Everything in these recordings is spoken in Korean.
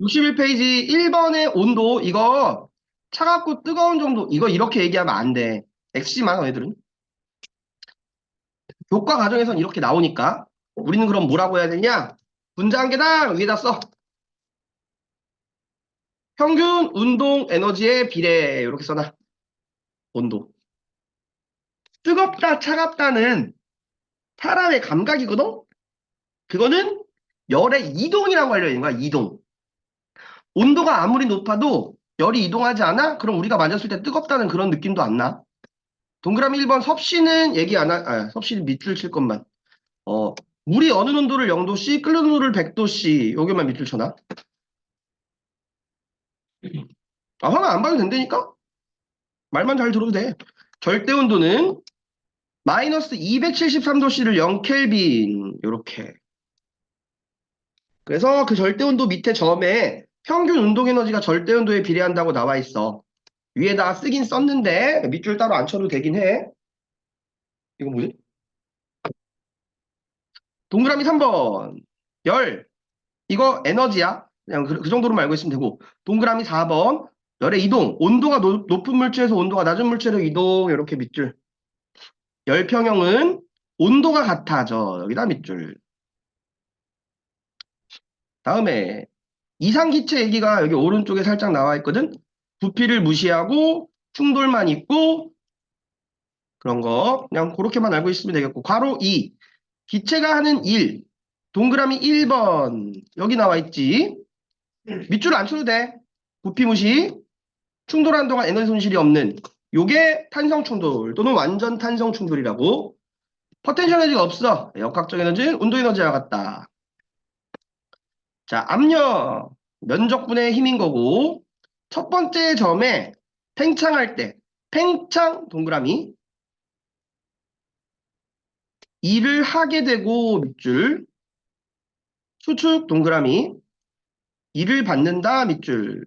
61페이지 1번의 온도 이거 차갑고 뜨거운 정도 이거 이렇게 얘기하면 안 돼. 엑시만 애들은. 교과 과정에선 이렇게 나오니까 우리는 그럼 뭐라고 해야 되냐? 개당 위에다 써. 평균 운동 에너지의 비례 이렇게 써놔. 온도. 뜨겁다 차갑다는 사람의 감각이거든? 그거는 열의 이동이라고 되는 거야, 이동. 온도가 아무리 높아도 열이 이동하지 않아? 그럼 우리가 맞았을 때 뜨겁다는 그런 느낌도 안 나. 동그라미 1번 섭씨는 얘기 안 하, 아, 섭씨는 밑줄 칠 것만. 어, 물이 어느 온도를 0도씨, 끓는 온도를 100도씨, 여기만 밑줄 쳐놔. 아, 화면 안 봐도 된다니까? 말만 잘 들어도 돼. 절대 온도는 마이너스 273도씨를 0켈빈, 요렇게. 그래서 그 절대 온도 밑에 점에 평균 운동 에너지가 절대 온도에 비례한다고 나와 있어. 위에다가 쓰긴 썼는데 밑줄 따로 안 쳐도 되긴 해. 이거 뭐지? 동그라미 3번. 열. 이거 에너지야. 그냥 그, 그 정도로만 알고 있으면 되고. 동그라미 4번. 열의 이동. 온도가 노- 높은 물체에서 온도가 낮은 물체로 이동. 이렇게 밑줄. 열 평형은 온도가 같아져. 여기다 밑줄. 다음에 이상기체 얘기가 여기 오른쪽에 살짝 나와 있거든. 부피를 무시하고 충돌만 있고 그런 거. 그냥 그렇게만 알고 있으면 되겠고. 괄호 2 기체가 하는 일. 동그라미 1번. 여기 나와 있지? 밑줄 안 쳐도 돼. 부피 무시. 충돌하는 동안 에너지 손실이 없는. 요게 탄성 충돌 또는 완전 탄성 충돌이라고. 포텐셜 에너지가 없어. 역학적 에너지는 운동 에너지와 같다 자 압력. 면적분의 힘인 거고 첫 번째 점에 팽창할 때 팽창 동그라미. 일을 하게 되고 밑줄. 수축 동그라미. 일을 받는다 밑줄.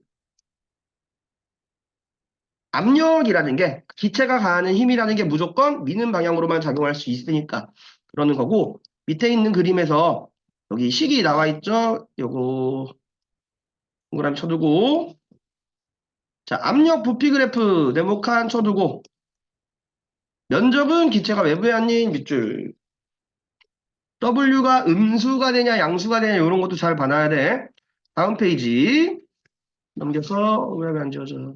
압력이라는 게 기체가 가하는 힘이라는 게 무조건 미는 방향으로만 작용할 수 있으니까 그러는 거고 밑에 있는 그림에서 여기 식이 나와 있죠 요거 동그라미 쳐두고 자, 압력 부피 그래프 네모칸 쳐두고 면적은 기체가 외부에 아닌 밑줄 W가 음수가 되냐 양수가 되냐 이런 것도 잘 봐놔야 돼. 다음 페이지 넘겨서 왜안 지워져?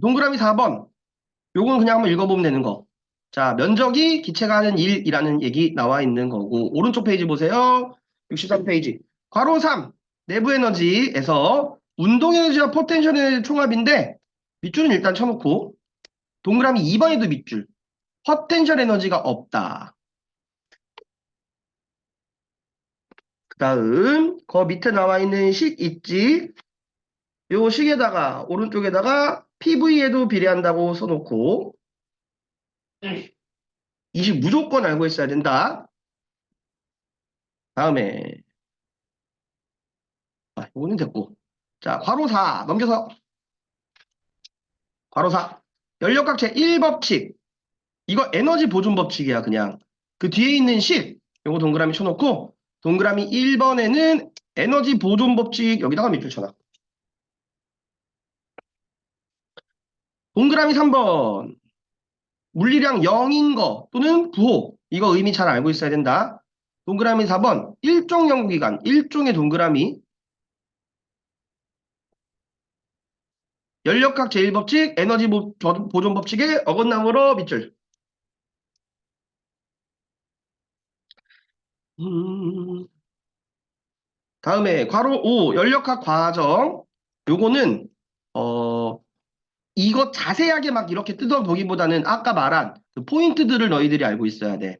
동그라미 4번 요건 그냥 한번 읽어보면 되는 거. 자, 면적이 기체가 하는 일이라는 얘기 나와 있는 거고 오른쪽 페이지 보세요. 63페이지. 괄호 3 내부 에너지에서 운동 에너지와 포텐셜 에너지 총합인데 밑줄은 일단 쳐놓고 동그라미 2번에도 밑줄 포텐셜 에너지가 없다. 그 다음 그 밑에 나와 있는 식 있지? 요 식에다가 오른쪽에다가 PV에도 비례한다고 써놓고 이식 무조건 알고 있어야 된다. 다음에. 아, 이거는 됐고. 자, 괄호 4 넘겨서. 괄호 4 연력각체 1법칙. 이거 에너지 보존 법칙이야 그냥. 그 뒤에 있는 식 요거 동그라미 쳐놓고 동그라미 1번에는 에너지 보존 법칙 여기다가 밑줄 쳐놔. 동그라미 3번 물리량 0인 거 또는 부호 이거 의미 잘 알고 있어야 된다 동그라미 4번 일종 연구기간 일종의 동그라미 연력학 제1법칙, 에너지 보존 법칙에 어긋남으로 밑줄. 음. 다음에 괄호 5, 연력학 과정. 요거는 어 이거 자세하게 막 이렇게 뜯어보기보다는 아까 말한 그 포인트들을 너희들이 알고 있어야 돼.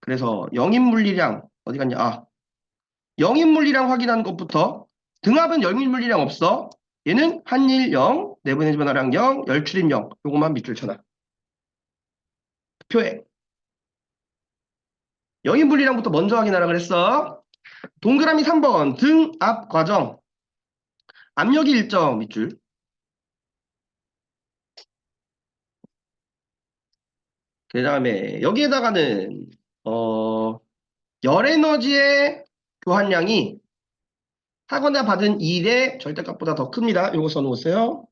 그래서 영인 물리량 어디 갔냐? 아, 영인 물리량 확인하는 것부터 등압은 영인 물리량 없어. 얘는 한일 0, 내분의 변화량 0, 열출입 0. 요것만 밑줄 쳐놔. 표에. 영인 분리량부터 먼저 확인하라 그랬어. 동그라미 3번 등압 과정. 압력이 일정 밑줄. 그 다음에 여기에다가는 어, 열 에너지의 교환량이 하거나 받은 일의 절대값보다 더 큽니다. 요거 써놓으세요.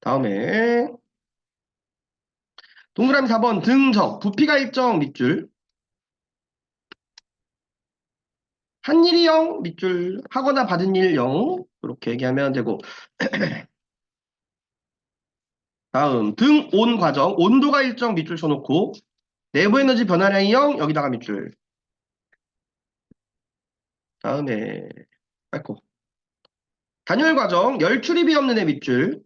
다음에 동그라미 4번 등적 부피가 일정 밑줄 한 일이 0 밑줄 하거나 받은 일 0 이렇게 얘기하면 되고. 다음 등 온 과정. 온도가 일정 밑줄 쳐놓고 내부 에너지 변화량이 0 여기다가 밑줄. 다음에 아이고. 단열 과정. 열 출입이 없는 애 밑줄.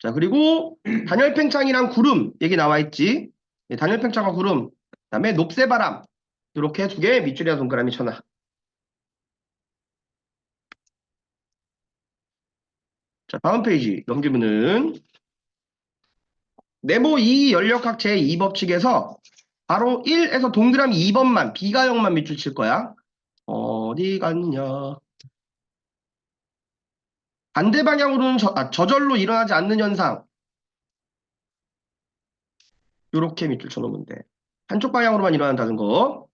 자 그리고 단열 팽창이랑 구름 얘기 나와 있지? 네, 단열 팽창과 구름. 그 다음에 녹새바람 이렇게 두 개 밑줄이나 동그라미 쳐놔 자 다음 페이지 넘기면은 네모 2 연력학 제2법칙에서 바로 1에서 동그라미 2번만 비가역만 밑줄 칠 거야. 어디 갔냐? 반대 방향으로는 저, 아, 저절로 일어나지 않는 현상. 이렇게 밑줄 쳐놓으면 돼. 한쪽 방향으로만 일어난다는 거. 그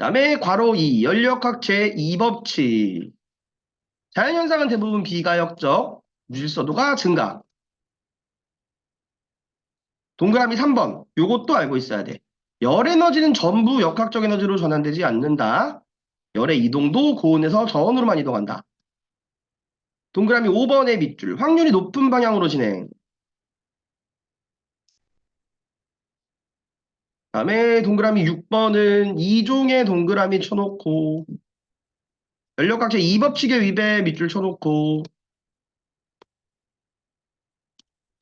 다음에 괄호 2 연력학 제2법칙 자연현상은 대부분 비가역적 무질서도가 증가. 동그라미 3번. 요것도 알고 있어야 돼. 열 에너지는 전부 역학적 에너지로 전환되지 않는다. 열의 이동도 고온에서 저온으로만 이동한다. 동그라미 5번의 밑줄. 확률이 높은 방향으로 진행 다음에 동그라미 6번은 이종의 동그라미 쳐놓고 연력각체 2법칙의 위배 밑줄 쳐놓고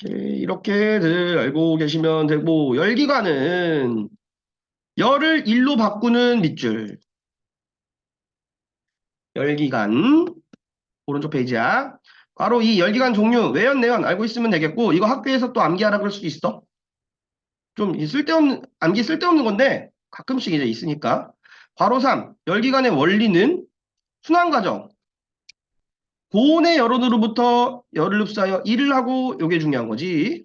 이렇게들 알고 계시면 되고 열기관은 열을 1로 바꾸는 밑줄. 열기관 오른쪽 페이지야. 바로 이 열기관 종류 외연 내연 알고 있으면 되겠고 이거 학교에서 또 암기하라 그럴 수도 있어 좀 쓸데없는 암기 쓸데없는 건데 가끔씩 이제 있으니까. 괄호 3 열기관의 원리는 순환 과정. 고온의 열원으로부터 열을 흡수하여 일을 하고 요게 중요한 거지.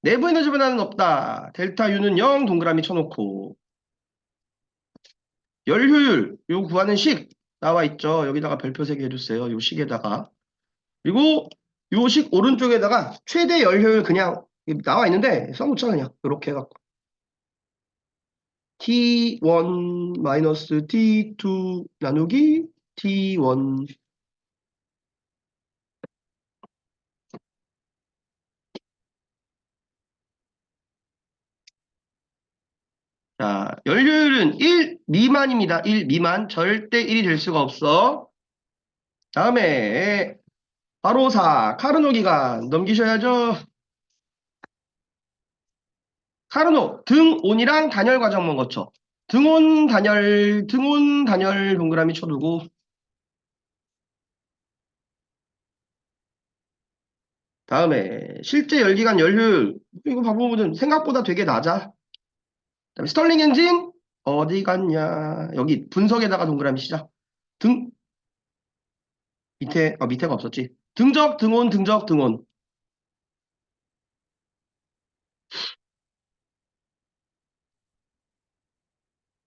내부 에너지 변화는 없다. 델타 U는 0 동그라미 쳐놓고. 열 효율 요 구하는 식 나와 있죠. 여기다가 별표 3개 해주세요. 요 식에다가. 그리고 요 식 오른쪽에다가 최대 열 효율 그냥 나와 있는데 써놓자 그냥 이렇게 해갖고 T1 마이너스 T2 나누기 T1 자, 연료율은 1 미만입니다. 1 미만. 절대 1이 될 수가 없어. 다음에 바로 4 카르노 기간 넘기셔야죠. 카르노 등온이랑 단열 과정만 거쳐. 등온 단열 등온 단열 동그라미 쳐두고. 다음에 실제 열기관 열효율 이거 봐보면 생각보다 되게 낮아. 그다음에 스털링 엔진 어디 갔냐. 여기 분석에다가 동그라미 시작 등. 밑에 어 밑에가 없었지. 등적 등온 등적 등온